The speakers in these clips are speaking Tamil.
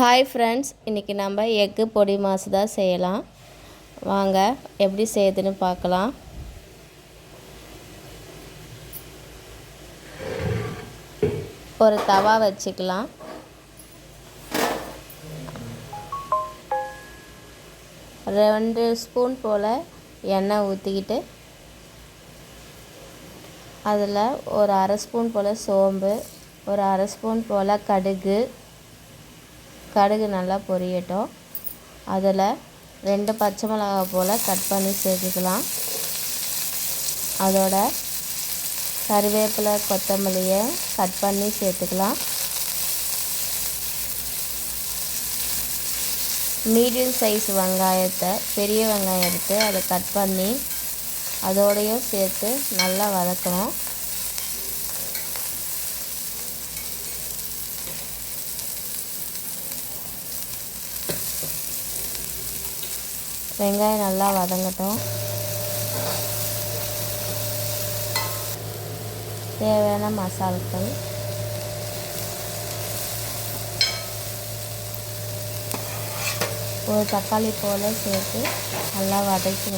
ஹாய் ஃப்ரெண்ட்ஸ் இன்றைக்கி நம்ம எக்கு பொடி மாசு தான் செய்யலாம். வாங்க எப்படி செய்யுதுன்னு பார்க்கலாம். ஒரு தவா வச்சுக்கலாம். ரெண்டு ஸ்பூன் போல் எண்ணெய் ஊற்றிக்கிட்டு அதில் ஒரு அரை ஸ்பூன் போல் சோம்பு ஒரு அரை ஸ்பூன் போல் கடுகு கடுகு நல்லா பொரியட்டும். அதில் ரெண்டு பச்சை மிளகா போல் கட் பண்ணி சேர்த்துக்கலாம். அதோட கருவேப்பிலை கொத்தமல்லியை கட் பண்ணி சேர்த்துக்கலாம். மீடியம் சைஸ் வெங்காயத்தை பெரிய வெங்காயம் எடுத்து அதை கட் பண்ணி அதோடையும் சேர்த்து நல்லா வதக்கணும். வெங்காயம் நல்லா வதங்கட்டும். தேவையான மசாலாக்கள். ஒரு தக்காளி போல் சேர்த்து நல்லா வதக்கி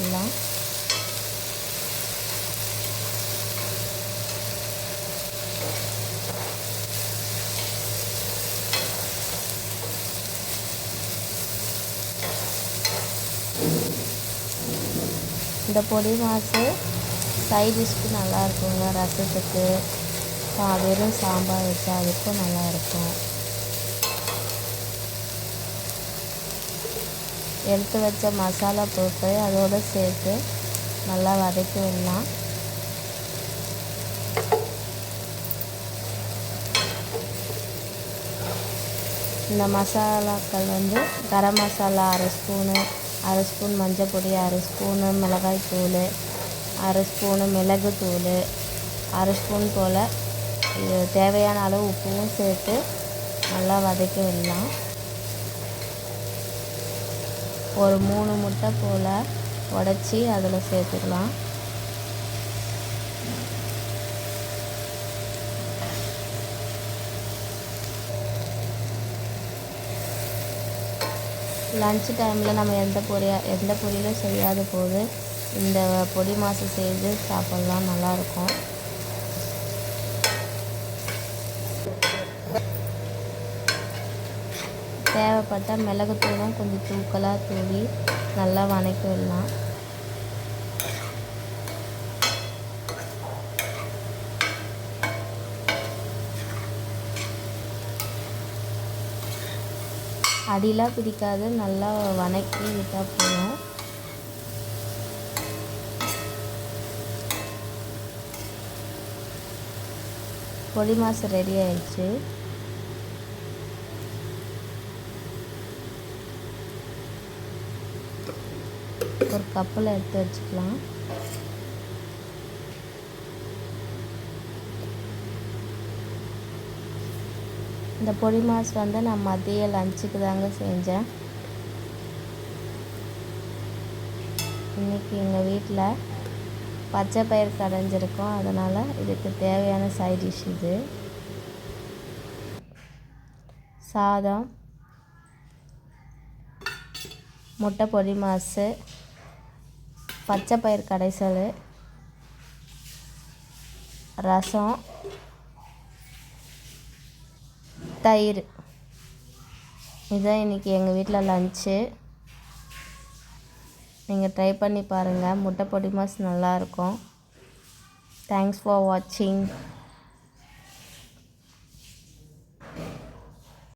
இந்த பொடி மாசு சைட் டிஷ்க்கு நல்லா இருக்குங்க. ரசத்துக்கு சா வெறும் சாம்பார் வச்சா அதுக்கும் நல்லா இருக்கும். எடுத்து வச்ச மசாலா பொருட்களை அதோடு சேர்த்து நல்லா வதக்கி விடலாம். இந்த மசாலாக்கள் வந்து கரம் மசாலா அரை ஸ்பூனு அரை ஸ்பூன் மஞ்சள் பொடி அரை ஸ்பூனு மிளகாய் தூள் அரை ஸ்பூனு மிளகு தூள் அரை ஸ்பூன் போல் தேவையான அளவு உப்பும் சேர்த்து நல்லா வதக்கி விடலாம். ஒரு மூணு முட்டை போல் உடச்சி அதில் சேர்த்துக்கலாம். லன்ச் டைமில் நம்ம எந்த பொரியா எந்த பொரியலும் செய்யாத போது இந்த பொடி மாசு செய்து சாப்பிட்லாம் நல்லாயிருக்கும். தேவைப்பட்ட மிளகுத்தூளும் கொஞ்சம் தூக்கலாக தூவி நல்லா வதக்கி விடலாம் அடிலாம் பிடிக்காது நல்லா வதக்கி விட்டால் போதும். பொடி மாசு ரெடி ஆயிடுச்சு. ஒரு கப்பில் எடுத்து வச்சுக்கலாம். இந்த பொடி மாஸ் வந்து நான் மதிய லஞ்சுக்கு தாங்க செஞ்சேன். இன்றைக்கி எங்கள் வீட்டில் பச்சை பயிர் கடைஞ்சிருக்கோம். அதனால் இதுக்கு தேவையான சைட் டிஷ் இது. சாதம். முட்டை பொடி மாசு. பச்சை பயிர் கடைசல். ரசம். தயிர். இதுதான் இன்றைக்கி எங்கள் வீட்டில் லஞ்சு நீங்கள் ட்ரை பண்ணி பாருங்கள் முட்டை பொடி மாஸ் நல்லாயிருக்கும் தேங்க்ஸ் ஃபார் வாட்சிங்